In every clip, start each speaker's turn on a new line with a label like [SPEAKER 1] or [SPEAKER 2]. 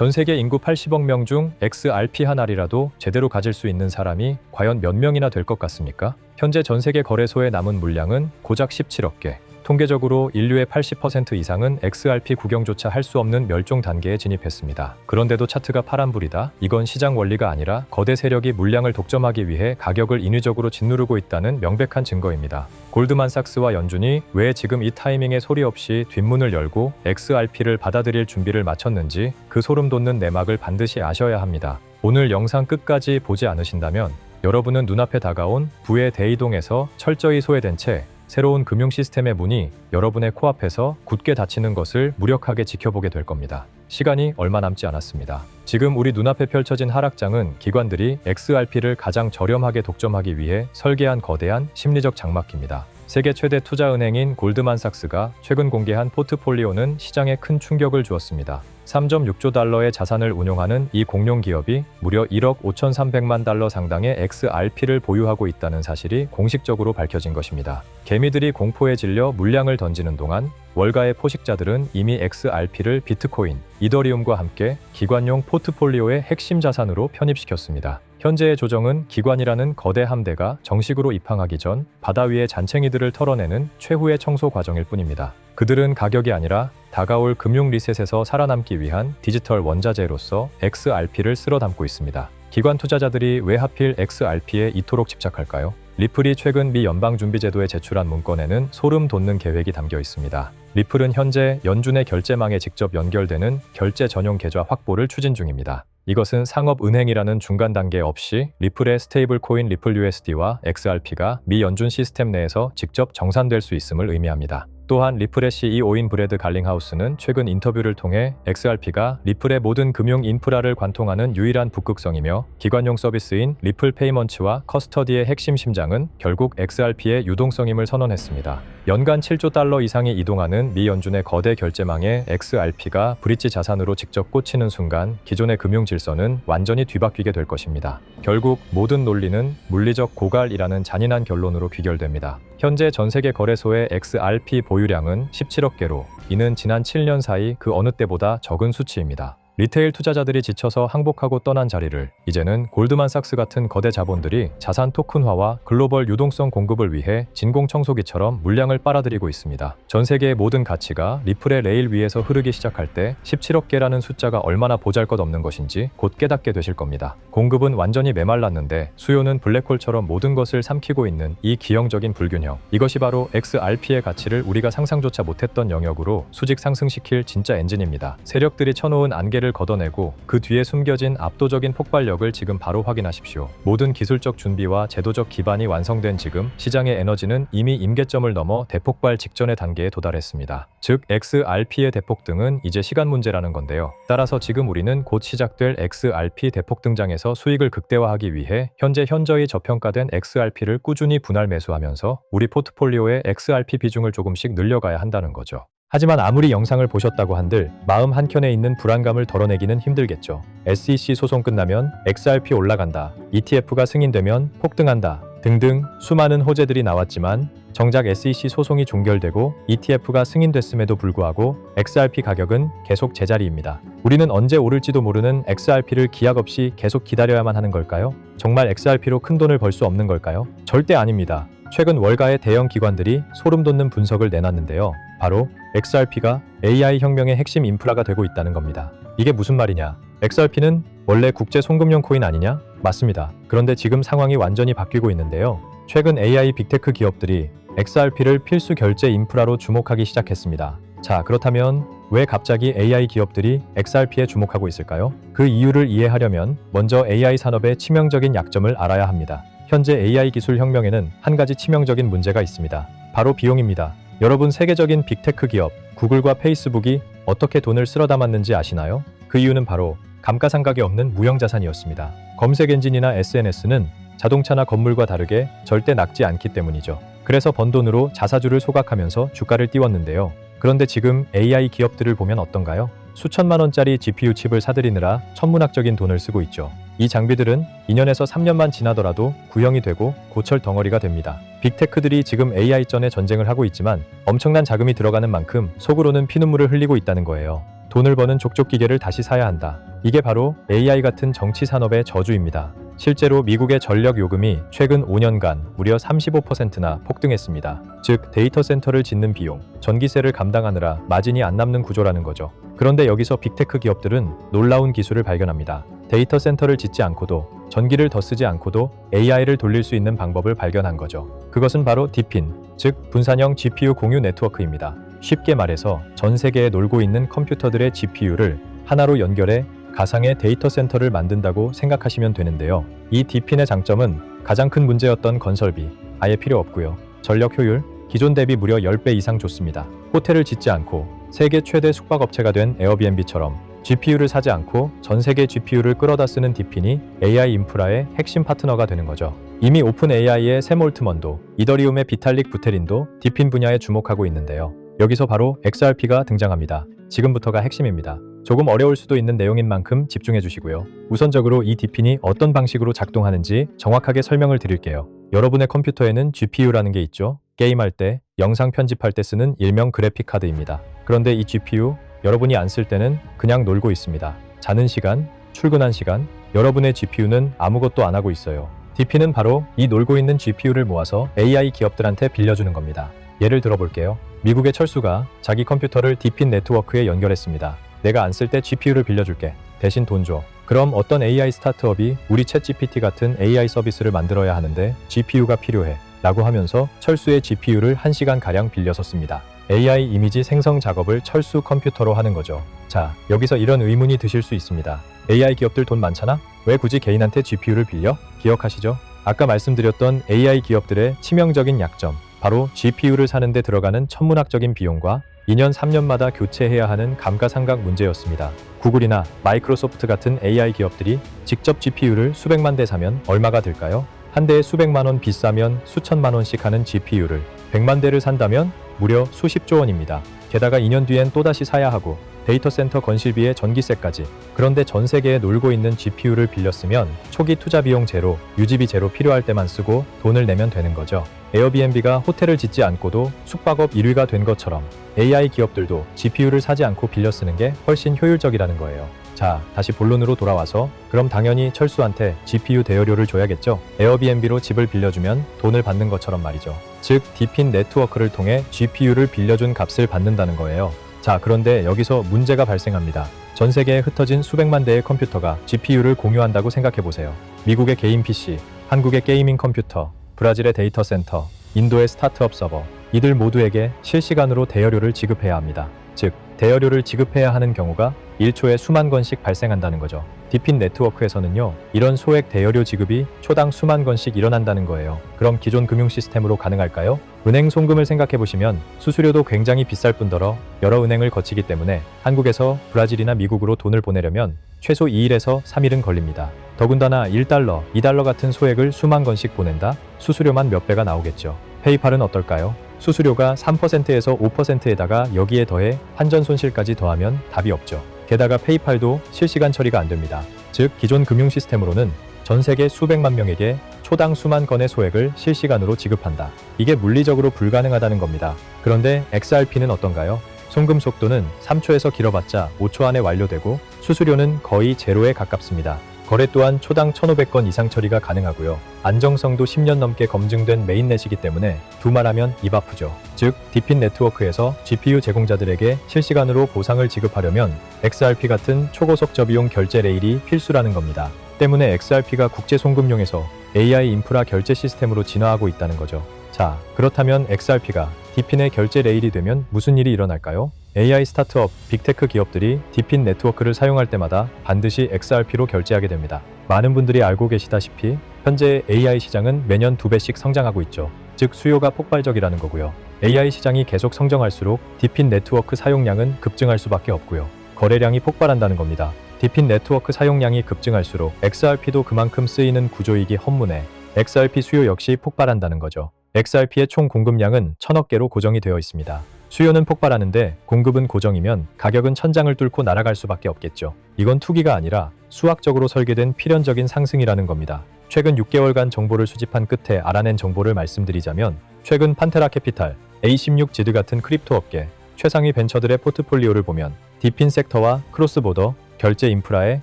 [SPEAKER 1] 전 세계 인구 80억 명 중 XRP 한 알이라도 제대로 가질 수 있는 사람이 과연 몇 명이나 될 것 같습니까? 현재 전 세계 거래소에 남은 물량은 고작 17억 개. 통계적으로 인류의 80% 이상은 XRP 구경조차 할 수 없는 멸종 단계에 진입했습니다. 그런데도 차트가 파란불이다? 이건 시장 원리가 아니라 거대 세력이 물량을 독점하기 위해 가격을 인위적으로 짓누르고 있다는 명백한 증거입니다. 골드만삭스와 연준이 왜 지금 이 타이밍에 소리 없이 뒷문을 열고 XRP를 받아들일 준비를 마쳤는지 그 소름 돋는 내막을 반드시 아셔야 합니다. 오늘 영상 끝까지 보지 않으신다면 여러분은 눈앞에 다가온 부의 대이동에서 철저히 소외된 채 새로운 금융 시스템의 문이 여러분의 코앞에서 굳게 닫히는 것을 무력하게 지켜보게 될 겁니다. 시간이 얼마 남지 않았습니다. 지금 우리 눈앞에 펼쳐진 하락장은 기관들이 XRP를 가장 저렴하게 독점하기 위해 설계한 거대한 심리적 장막기입니다. 세계 최대 투자은행인 골드만삭스가 최근 공개한 포트폴리오는 시장에 큰 충격을 주었습니다. 3.6조 달러의 자산을 운용하는 이 공룡 기업이 무려 1억 5,300만 달러 상당의 XRP를 보유하고 있다는 사실이 공식적으로 밝혀진 것입니다. 개미들이 공포에 질려 물량을 던지는 동안 월가의 포식자들은 이미 XRP를 비트코인, 이더리움과 함께 기관용 포트폴리오의 핵심 자산으로 편입시켰습니다. 현재의 조정은 기관이라는 거대 함대가 정식으로 입항하기 전 바다 위의 잔챙이들을 털어내는 최후의 청소 과정일 뿐입니다. 그들은 가격이 아니라 다가올 금융 리셋에서 살아남기 위한 디지털 원자재로서 XRP를 쓸어 담고 있습니다. 기관 투자자들이 왜 하필 XRP에 이토록 집착할까요? 리플이 최근 미 연방준비제도에 제출한 문건에는 소름 돋는 계획이 담겨 있습니다. 리플은 현재 연준의 결제망에 직접 연결되는 결제 전용 계좌 확보를 추진 중입니다. 이것은 상업은행이라는 중간 단계 없이 리플의 스테이블 코인 리플 USD와 XRP가 미 연준 시스템 내에서 직접 정산될 수 있음을 의미합니다. 또한 리플의 CEO인 브래드 갈링하우스는 최근 인터뷰를 통해 XRP가 리플의 모든 금융 인프라를 관통하는 유일한 북극성이며 기관용 서비스인 리플 페이먼츠와 커스터디의 핵심 심장은 결국 XRP의 유동성임을 선언했습니다. 연간 7조 달러 이상이 이동하는 미 연준의 거대 결제망에 XRP가 브릿지 자산으로 직접 꽂히는 순간 기존의 금융 질서는 완전히 뒤바뀌게 될 것입니다. 결국 모든 논리는 물리적 고갈이라는 잔인한 결론으로 귀결됩니다. 현재 전 세계 거래소의 XRP 보유량은 17억 개로 이는 지난 7년 사이 그 어느 때보다 적은 수치입니다. 리테일 투자자들이 지쳐서 항복하고 떠난 자리를 이제는 골드만삭스 같은 거대 자본들이 자산 토큰화와 글로벌 유동성 공급을 위해 진공 청소기처럼 물량을 빨아들이고 있습니다. 전 세계의 모든 가치가 리플의 레일 위에서 흐르기 시작할 때 17억 개라는 숫자가 얼마나 보잘것없는 것인지 곧 깨닫게 되실 겁니다. 공급은 완전히 메말랐는데 수요는 블랙홀처럼 모든 것을 삼키고 있는 이 기형적인 불균형. 이것이 바로 XRP의 가치를 우리가 상상조차 못했던 영역으로 수직 상승시킬 진짜 엔진입니다. 세력들이 쳐놓은 안개를 걷어내고 그 뒤에 숨겨진 압도적인 폭발력을 지금 바로 확인하십시오. 모든 기술적 준비와 제도적 기반이 완성된 지금 시장의 에너지는 이미 임계점을 넘어 대폭발 직전의 단계에 도달했습니다. 즉 XRP의 대폭 등은 이제 시간 문제라는 건데요. 따라서 지금 우리는 곧 시작될 XRP 대폭 등장에서 수익을 극대화하기 위해 현재 현저히 저평가된 XRP를 꾸준히 분할 매수하면서 우리 포트폴리오의 XRP 비중을 조금씩 늘려가야 한다는 거죠. 하지만 아무리 영상을 보셨다고 한들 마음 한켠에 있는 불안감을 덜어내기는 힘들겠죠. SEC 소송 끝나면 XRP 올라간다, ETF가 승인되면 폭등한다 등등 수많은 호재들이 나왔지만 정작 SEC 소송이 종결되고 ETF가 승인됐음에도 불구하고 XRP 가격은 계속 제자리입니다. 우리는 언제 오를지도 모르는 XRP를 기약 없이 계속 기다려야만 하는 걸까요? 정말 XRP로 큰 돈을 벌 수 없는 걸까요? 절대 아닙니다. 최근 월가의 대형 기관들이 소름 돋는 분석을 내놨는데요. 바로 XRP가 AI 혁명의 핵심 인프라가 되고 있다는 겁니다. 이게 무슨 말이냐? XRP는 원래 국제 송금용 코인 아니냐? 맞습니다. 그런데 지금 상황이 완전히 바뀌고 있는데요. 최근 AI 빅테크 기업들이 XRP를 필수 결제 인프라로 주목하기 시작했습니다. 자, 그렇다면 왜 갑자기 AI 기업들이 XRP에 주목하고 있을까요? 그 이유를 이해하려면 먼저 AI 산업의 치명적인 약점을 알아야 합니다. 현재 AI 기술 혁명에는 한 가지 치명적인 문제가 있습니다. 바로 비용입니다. 여러분 세계적인 빅테크 기업 구글과 페이스북이 어떻게 돈을 쓸어 담았는지 아시나요? 그 이유는 바로 감가상각이 없는 무형자산이었습니다. 검색 엔진이나 SNS는 자동차나 건물과 다르게 절대 낚지 않기 때문이죠. 그래서 번 돈으로 자사주를 소각하면서 주가를 띄웠는데요. 그런데 지금 AI 기업들을 보면 어떤가요? 수천만 원짜리 GPU 칩을 사들이느라 천문학적인 돈을 쓰고 있죠. 이 장비들은 2년에서 3년만 지나더라도 구형이 되고 고철 덩어리가 됩니다. 빅테크들이 지금 AI전에 전쟁을 하고 있지만 엄청난 자금이 들어가는 만큼 속으로는 피눈물을 흘리고 있다는 거예요. 돈을 버는 족족 기계를 다시 사야 한다. 이게 바로 AI 같은 정치 산업의 저주입니다. 실제로 미국의 전력 요금이 최근 5년간 무려 35%나 폭등했습니다. 즉 데이터 센터를 짓는 비용, 전기세를 감당하느라 마진이 안 남는 구조라는 거죠. 그런데 여기서 빅테크 기업들은 놀라운 기술을 발견합니다. 데이터 센터를 짓지 않고도 전기를 더 쓰지 않고도 AI를 돌릴 수 있는 방법을 발견한 거죠. 그것은 바로 디핀, 즉 분산형 GPU 공유 네트워크입니다. 쉽게 말해서 전 세계에 놀고 있는 컴퓨터들의 GPU를 하나로 연결해 가상의 데이터 센터를 만든다고 생각하시면 되는데요. 이 디핀의 장점은 가장 큰 문제였던 건설비, 아예 필요 없고요. 전력 효율, 기존 대비 무려 10배 이상 좋습니다. 호텔을 짓지 않고 세계 최대 숙박업체가 된 에어비앤비처럼 GPU를 사지 않고 전 세계 GPU를 끌어다 쓰는 디핀이 AI 인프라의 핵심 파트너가 되는 거죠. 이미 오픈 AI의 샘 올트먼도, 이더리움의 비탈릭 부테린도 디핀 분야에 주목하고 있는데요. 여기서 바로 XRP가 등장합니다. 지금부터가 핵심입니다. 조금 어려울 수도 있는 내용인 만큼 집중해 주시고요. 우선적으로 이 디핀이 어떤 방식으로 작동하는지 정확하게 설명을 드릴게요. 여러분의 컴퓨터에는 GPU라는 게 있죠. 게임할 때, 영상 편집할 때 쓰는 일명 그래픽 카드입니다. 그런데 이 GPU 여러분이 안 쓸 때는 그냥 놀고 있습니다. 자는 시간, 출근한 시간, 여러분의 GPU는 아무것도 안 하고 있어요. DP는 바로 이 놀고 있는 GPU를 모아서 AI 기업들한테 빌려주는 겁니다. 예를 들어볼게요. 미국의 철수가 자기 컴퓨터를 디핀 네트워크에 연결했습니다. 내가 안 쓸 때 GPU를 빌려줄게. 대신 돈 줘. 그럼 어떤 AI 스타트업이 우리 챗 GPT 같은 AI 서비스를 만들어야 하는데 GPU가 필요해. 라고 하면서 철수의 GPU를 1시간가량 빌려서 씁니다. AI 이미지 생성 작업을 철수 컴퓨터로 하는 거죠. 자, 여기서 이런 의문이 드실 수 있습니다. AI 기업들 돈 많잖아? 왜 굳이 개인한테 GPU를 빌려? 기억하시죠? 아까 말씀드렸던 AI 기업들의 치명적인 약점, 바로 GPU를 사는데 들어가는 천문학적인 비용과 2년 3년마다 교체해야 하는 감가상각 문제였습니다. 구글이나 마이크로소프트 같은 AI 기업들이 직접 GPU를 수백만 대 사면 얼마가 들까요? 한 대에 수백만 원 비싸면 수천만 원씩 하는 GPU를 100만 대를 산다면 무려 수십조 원입니다. 게다가 2년 뒤엔 또다시 사야 하고 데이터 센터 건실비에 전기세까지. 그런데 전 세계에 놀고 있는 GPU를 빌렸으면 초기 투자 비용 제로, 유지비 제로 필요할 때만 쓰고 돈을 내면 되는 거죠. 에어비앤비가 호텔을 짓지 않고도 숙박업 1위가 된 것처럼 AI 기업들도 GPU를 사지 않고 빌려 쓰는 게 훨씬 효율적이라는 거예요. 자, 다시 본론으로 돌아와서 그럼 당연히 철수한테 GPU 대여료를 줘야겠죠? 에어비앤비로 집을 빌려주면 돈을 받는 것처럼 말이죠. 즉, 디핀 네트워크를 통해 GPU를 빌려준 값을 받는다는 거예요. 자, 그런데 여기서 문제가 발생합니다. 전 세계에 흩어진 수백만 대의 컴퓨터가 GPU를 공유한다고 생각해 보세요. 미국의 개인 PC, 한국의 게이밍 컴퓨터, 브라질의 데이터 센터, 인도의 스타트업 서버, 이들 모두에게 실시간으로 대여료를 지급해야 합니다. 즉, 대여료를 지급해야 하는 경우가 1초에 수만 건씩 발생한다는 거죠. 디핀 네트워크에서는요, 이런 소액 대여료 지급이 초당 수만 건씩 일어난다는 거예요. 그럼 기존 금융 시스템으로 가능할까요? 은행 송금을 생각해 보시면 수수료도 굉장히 비쌀 뿐더러 여러 은행을 거치기 때문에 한국에서 브라질이나 미국으로 돈을 보내려면 최소 2일에서 3일은 걸립니다. 더군다나 1달러, 2달러 같은 소액을 수만 건씩 보낸다? 수수료만 몇 배가 나오겠죠. 페이팔은 어떨까요? 수수료가 3%에서 5%에다가 여기에 더해 환전 손실까지 더하면 답이 없죠. 게다가 페이팔도 실시간 처리가 안 됩니다. 즉, 기존 금융 시스템으로는 전 세계 수백만 명에게 초당 수만 건의 소액을 실시간으로 지급한다. 이게 물리적으로 불가능하다는 겁니다. 그런데 XRP는 어떤가요? 송금 속도는 3초에서 길어봤자 5초 안에 완료되고 수수료는 거의 제로에 가깝습니다. 거래 또한 초당 1,500건 이상 처리가 가능하고요. 안정성도 10년 넘게 검증된 메인넷이기 때문에 두 말하면 입 아프죠. 즉, 디핀 네트워크에서 GPU 제공자들에게 실시간으로 보상을 지급하려면 XRP 같은 초고속 저비용 결제 레일이 필수라는 겁니다. 때문에 XRP가 국제 송금용에서 AI 인프라 결제 시스템으로 진화하고 있다는 거죠. 자, 그렇다면 XRP가 디핀의 결제 레일이 되면 무슨 일이 일어날까요? AI 스타트업, 빅테크 기업들이 디핀 네트워크를 사용할 때마다 반드시 XRP로 결제하게 됩니다. 많은 분들이 알고 계시다시피 현재 AI 시장은 매년 두 배씩 성장하고 있죠. 즉 수요가 폭발적이라는 거고요. AI 시장이 계속 성장할수록 디핀 네트워크 사용량은 급증할 수밖에 없고요. 거래량이 폭발한다는 겁니다. 디핀 네트워크 사용량이 급증할수록 XRP도 그만큼 쓰이는 구조이기 헌문에 XRP 수요 역시 폭발한다는 거죠. XRP의 총 공급량은 천억 개로 고정이 되어 있습니다. 수요는 폭발하는데 공급은 고정이면 가격은 천장을 뚫고 날아갈 수밖에 없겠죠. 이건 투기가 아니라 수학적으로 설계된 필연적인 상승이라는 겁니다. 최근 6개월간 정보를 수집한 끝에 알아낸 정보를 말씀드리자면 최근 판테라 캐피탈, A16 지드 같은 크립토 업계, 최상위 벤처들의 포트폴리오를 보면 디핀 섹터와 크로스보더, 결제 인프라에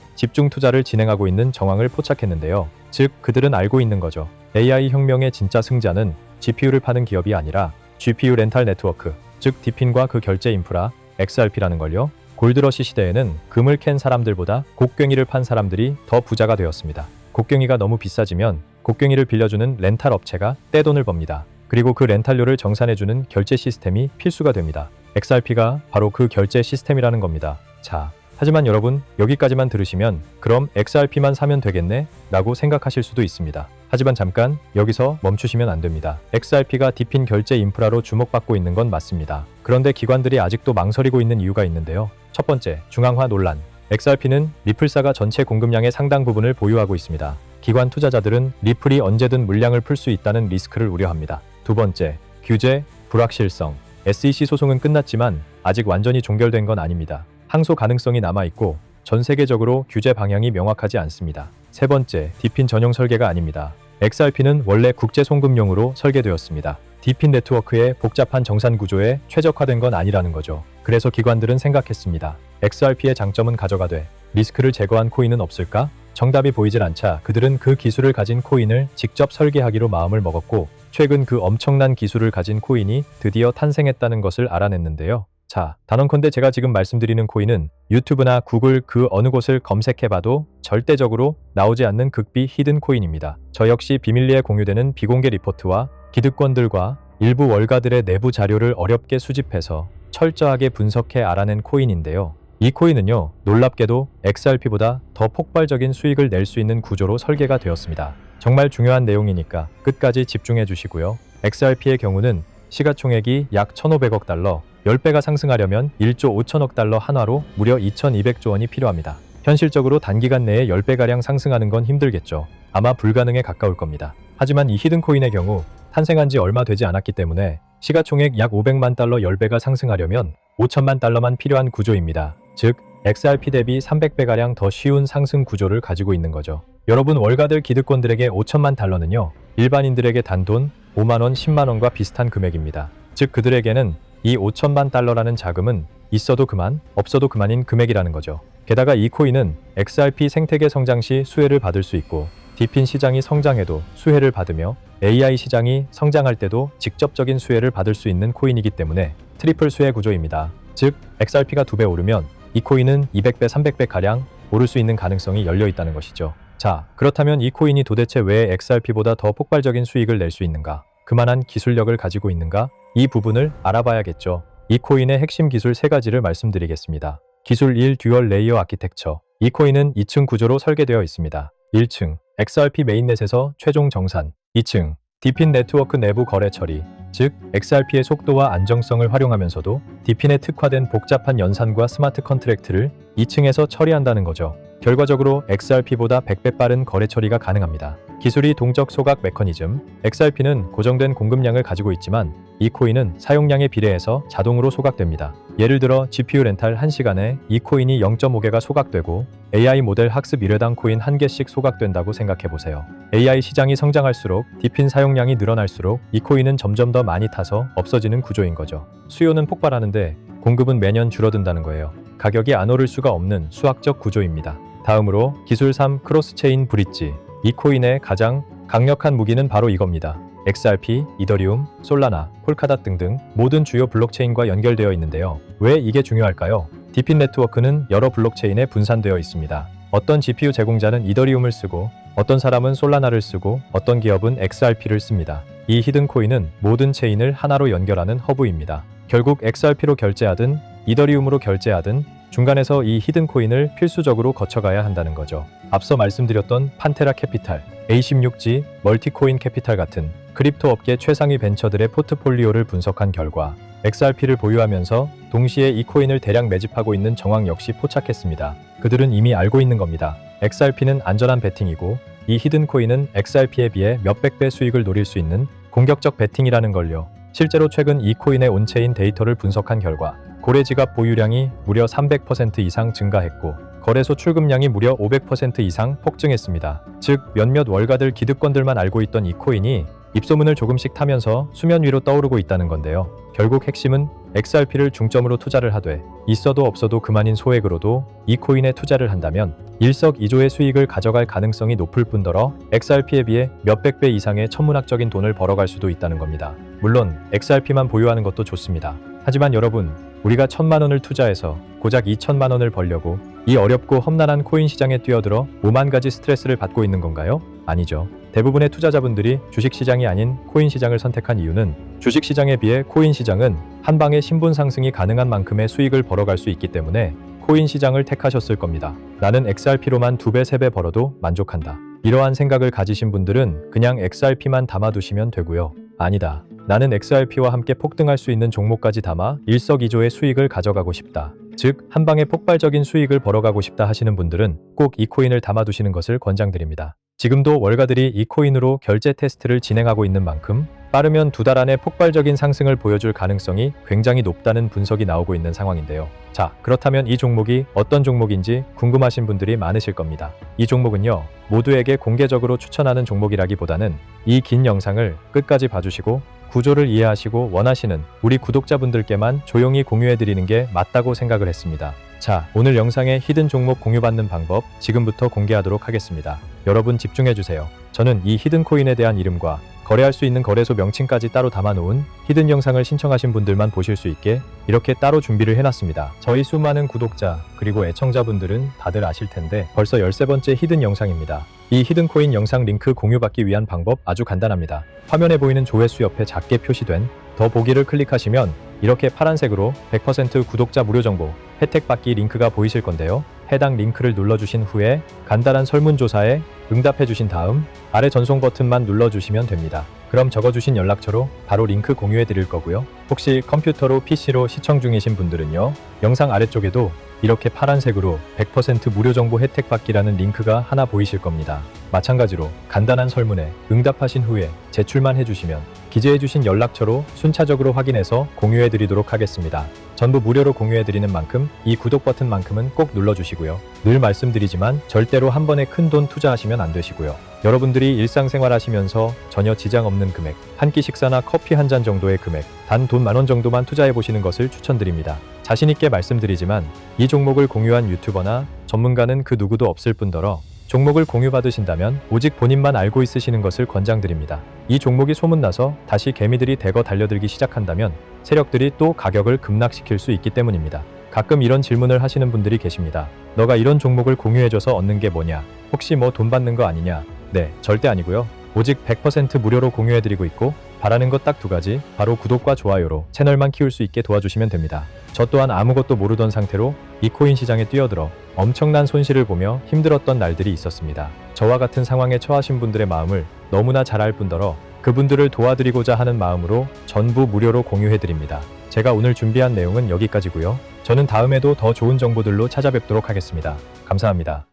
[SPEAKER 1] 집중 투자를 진행하고 있는 정황을 포착했는데요. 즉, 그들은 알고 있는 거죠. AI 혁명의 진짜 승자는 GPU를 파는 기업이 아니라 GPU 렌탈 네트워크, 즉 디핀과 그 결제 인프라, XRP라는 걸요. 골드러시 시대에는 금을 캔 사람들보다 곡괭이를 판 사람들이 더 부자가 되었습니다. 곡괭이가 너무 비싸지면 곡괭이를 빌려주는 렌탈 업체가 떼돈을 법니다. 그리고 그 렌탈료를 정산해주는 결제 시스템이 필수가 됩니다. XRP가 바로 그 결제 시스템이라는 겁니다. 자, 하지만 여러분 여기까지만 들으시면 그럼 XRP만 사면 되겠네? 라고 생각하실 수도 있습니다. 하지만 잠깐 여기서 멈추시면 안 됩니다. XRP가 디핀 결제 인프라로 주목받고 있는 건 맞습니다. 그런데 기관들이 아직도 망설이고 있는 이유가 있는데요. 첫 번째, 중앙화 논란. XRP는 리플사가 전체 공급량의 상당 부분을 보유하고 있습니다. 기관 투자자들은 리플이 언제든 물량을 풀 수 있다는 리스크를 우려합니다. 두 번째, 규제, 불확실성. SEC 소송은 끝났지만 아직 완전히 종결된 건 아닙니다. 항소 가능성이 남아있고 전 세계적으로 규제 방향이 명확하지 않습니다. 세 번째, 디핀 전용 설계가 아닙니다. XRP는 원래 국제 송금용으로 설계되었습니다. 디핀 네트워크의 복잡한 정산 구조에 최적화된 건 아니라는 거죠. 그래서 기관들은 생각했습니다. XRP의 장점은 가져가되 리스크를 제거한 코인은 없을까? 정답이 보이질 않자 그들은 그 기술을 가진 코인을 직접 설계하기로 마음을 먹었고 최근 그 엄청난 기술을 가진 코인이 드디어 탄생했다는 것을 알아냈는데요. 자, 단언컨대 제가 지금 말씀드리는 코인은 유튜브나 구글 그 어느 곳을 검색해봐도 절대적으로 나오지 않는 극비 히든 코인입니다. 저 역시 비밀리에 공유되는 비공개 리포트와 기득권들과 일부 월가들의 내부 자료를 어렵게 수집해서 철저하게 분석해 알아낸 코인인데요. 이 코인은요, 놀랍게도 XRP보다 더 폭발적인 수익을 낼 수 있는 구조로 설계가 되었습니다. 정말 중요한 내용이니까 끝까지 집중해 주시고요. XRP의 경우는 시가총액이 약 1,500억 달러, 10배가 상승하려면 1조 5천억 달러 한화로 무려 2,200조 원이 필요합니다. 현실적으로 단기간 내에 10배가량 상승하는 건 힘들겠죠. 아마 불가능에 가까울 겁니다. 하지만 이 히든코인의 경우 탄생한 지 얼마 되지 않았기 때문에 시가총액 약 500만 달러 10배가 상승하려면 5천만 달러만 필요한 구조입니다. 즉, XRP 대비 300배가량 더 쉬운 상승 구조를 가지고 있는 거죠. 여러분 월가들 기득권들에게 5천만 달러는요, 일반인들에게 단돈 5만원, 10만원과 비슷한 금액입니다. 즉, 그들에게는 이 5천만 달러라는 자금은 있어도 그만, 없어도 그만인 금액이라는 거죠. 게다가 이 코인은 XRP 생태계 성장 시 수혜를 받을 수 있고 디핀 시장이 성장해도 수혜를 받으며 AI 시장이 성장할 때도 직접적인 수혜를 받을 수 있는 코인이기 때문에 트리플 수혜 구조입니다. 즉, XRP가 두 배 오르면 이 코인은 200배, 300배 가량 오를 수 있는 가능성이 열려 있다는 것이죠. 자, 그렇다면 이 코인이 도대체 왜 XRP보다 더 폭발적인 수익을 낼 수 있는가? 그만한 기술력을 가지고 있는가? 이 부분을 알아봐야겠죠. 이 코인의 핵심 기술 세 가지를 말씀드리겠습니다. 기술 1 듀얼 레이어 아키텍처. 이 코인은 2층 구조로 설계되어 있습니다. 1층 XRP 메인넷에서 최종 정산. 2층 디핀 네트워크 내부 거래 처리. 즉 XRP의 속도와 안정성을 활용하면서도 디핀에 특화된 복잡한 연산과 스마트 컨트랙트를 2층에서 처리한다는 거죠. 결과적으로 XRP보다 100배 빠른 거래 처리가 가능합니다. 기술이 동적 소각 메커니즘 XRP는 고정된 공급량을 가지고 있지만 이 코인은 사용량에 비례해서 자동으로 소각됩니다. 예를 들어 GPU 렌탈 1시간에 이 코인이 0.5개가 소각되고 AI 모델 학습 1회당 코인 1개씩 소각된다고 생각해보세요. AI 시장이 성장할수록 디핀 사용량이 늘어날수록 이 코인은 점점 더 많이 타서 없어지는 구조인 거죠. 수요는 폭발하는데 공급은 매년 줄어든다는 거예요. 가격이 안 오를 수가 없는 수학적 구조입니다. 다음으로 기술 3 크로스체인 브릿지 이 코인의 가장 강력한 무기는 바로 이겁니다. XRP, 이더리움, 솔라나, 폴카닷 등등 모든 주요 블록체인과 연결되어 있는데요. 왜 이게 중요할까요? 디핀 네트워크는 여러 블록체인에 분산되어 있습니다. 어떤 GPU 제공자는 이더리움을 쓰고 어떤 사람은 솔라나를 쓰고 어떤 기업은 XRP를 씁니다. 이 히든 코인은 모든 체인을 하나로 연결하는 허브입니다. 결국 XRP로 결제하든 이더리움으로 결제하든 중간에서 이 히든 코인을 필수적으로 거쳐가야 한다는 거죠. 앞서 말씀드렸던 판테라 캐피탈, A16G, 멀티코인 캐피탈 같은 크립토 업계 최상위 벤처들의 포트폴리오를 분석한 결과 XRP를 보유하면서 동시에 이 코인을 대량 매집하고 있는 정황 역시 포착했습니다. 그들은 이미 알고 있는 겁니다. XRP는 안전한 베팅이고 이 히든 코인은 XRP에 비해 몇백 배 수익을 노릴 수 있는 공격적 베팅이라는 걸요. 실제로 최근 이 코인의 온체인 데이터를 분석한 결과 고래 지갑 보유량이 무려 300% 이상 증가했고 거래소 출금량이 무려 500% 이상 폭증했습니다. 즉 몇몇 월가들 기득권들만 알고 있던 이 코인이 입소문을 조금씩 타면서 수면 위로 떠오르고 있다는 건데요. 결국 핵심은 XRP를 중점으로 투자를 하되 있어도 없어도 그만인 소액으로도 이 코인에 투자를 한다면 일석이조의 수익을 가져갈 가능성이 높을 뿐더러 XRP에 비해 몇백 배 이상의 천문학적인 돈을 벌어갈 수도 있다는 겁니다. 물론 XRP만 보유하는 것도 좋습니다. 하지만 여러분, 우리가 천만 원을 투자해서 고작 2천만 원을 벌려고 이 어렵고 험난한 코인 시장에 뛰어들어 5만 가지 스트레스를 받고 있는 건가요? 아니죠. 대부분의 투자자분들이 주식 시장이 아닌 코인 시장을 선택한 이유는 주식 시장에 비해 코인 시장은 한 방에 신분 상승이 가능한 만큼의 수익을 벌어갈 수 있기 때문에 코인 시장을 택하셨을 겁니다. 나는 XRP로만 두 배, 세배 벌어도 만족한다. 이러한 생각을 가지신 분들은 그냥 XRP만 담아두시면 되고요. 아니다. 나는 XRP와 함께 폭등할 수 있는 종목까지 담아 일석이조의 수익을 가져가고 싶다. 즉, 한 방에 폭발적인 수익을 벌어가고 싶다 하시는 분들은 꼭 이 코인을 담아두시는 것을 권장드립니다. 지금도 월가들이 이 코인으로 결제 테스트를 진행하고 있는 만큼 빠르면 두 달 안에 폭발적인 상승을 보여줄 가능성이 굉장히 높다는 분석이 나오고 있는 상황인데요. 자, 그렇다면 이 종목이 어떤 종목인지 궁금하신 분들이 많으실 겁니다. 이 종목은요, 모두에게 공개적으로 추천하는 종목이라기보다는 이 긴 영상을 끝까지 봐주시고 구조를 이해하시고 원하시는 우리 구독자분들께만 조용히 공유해드리는 게 맞다고 생각을 했습니다. 자, 오늘 영상의 히든 종목 공유받는 방법 지금부터 공개하도록 하겠습니다. 여러분 집중해주세요. 저는 이 히든 코인에 대한 이름과 거래할 수 있는 거래소 명칭까지 따로 담아놓은 히든 영상을 신청하신 분들만 보실 수 있게 이렇게 따로 준비를 해놨습니다. 저희 수많은 구독자 그리고 애청자분들은 다들 아실 텐데 벌써 13번째 히든 영상입니다. 이 히든 코인 영상 링크 공유받기 위한 방법 아주 간단합니다. 화면에 보이는 조회수 옆에 작게 표시된 더 보기를 클릭하시면 이렇게 파란색으로 100% 구독자 무료 정보 혜택 받기 링크가 보이실 건데요. 해당 링크를 눌러주신 후에 간단한 설문조사에 응답해주신 다음 아래 전송 버튼만 눌러주시면 됩니다. 그럼 적어주신 연락처로 바로 링크 공유해 드릴 거고요. 혹시 컴퓨터로 PC로 시청 중이신 분들은요. 영상 아래쪽에도 이렇게 파란색으로 100% 무료 정보 혜택 받기라는 링크가 하나 보이실 겁니다. 마찬가지로 간단한 설문에 응답하신 후에 제출만 해주시면 기재해주신 연락처로 순차적으로 확인해서 공유해 드리도록 하겠습니다. 전부 무료로 공유해 드리는 만큼 이 구독 버튼만큼은 꼭 눌러주시고요. 늘 말씀드리지만 절대로 한 번에 큰 돈 투자하시면 안 되시고요. 여러분들이 일상생활 하시면서 전혀 지장 없는 금액, 한 끼 식사나 커피 한 잔 정도의 금액, 단 돈 만 원 정도만 투자해 보시는 것을 추천드립니다. 자신있게 말씀드리지만 이 종목을 공유한 유튜버나 전문가는 그 누구도 없을 뿐더러 종목을 공유받으신다면 오직 본인만 알고 있으시는 것을 권장드립니다. 이 종목이 소문나서 다시 개미들이 대거 달려들기 시작한다면 세력들이 또 가격을 급락시킬 수 있기 때문입니다. 가끔 이런 질문을 하시는 분들이 계십니다. 너가 이런 종목을 공유해줘서 얻는 게 뭐냐? 혹시 뭐 돈 받는 거 아니냐? 네, 절대 아니고요. 오직 100% 무료로 공유해드리고 있고 바라는 것 딱 두 가지, 바로 구독과 좋아요로 채널만 키울 수 있게 도와주시면 됩니다. 저 또한 아무것도 모르던 상태로 이 코인 시장에 뛰어들어 엄청난 손실을 보며 힘들었던 날들이 있었습니다. 저와 같은 상황에 처하신 분들의 마음을 너무나 잘 알 뿐더러 그분들을 도와드리고자 하는 마음으로 전부 무료로 공유해드립니다. 제가 오늘 준비한 내용은 여기까지고요. 저는 다음에도 더 좋은 정보들로 찾아뵙도록 하겠습니다. 감사합니다.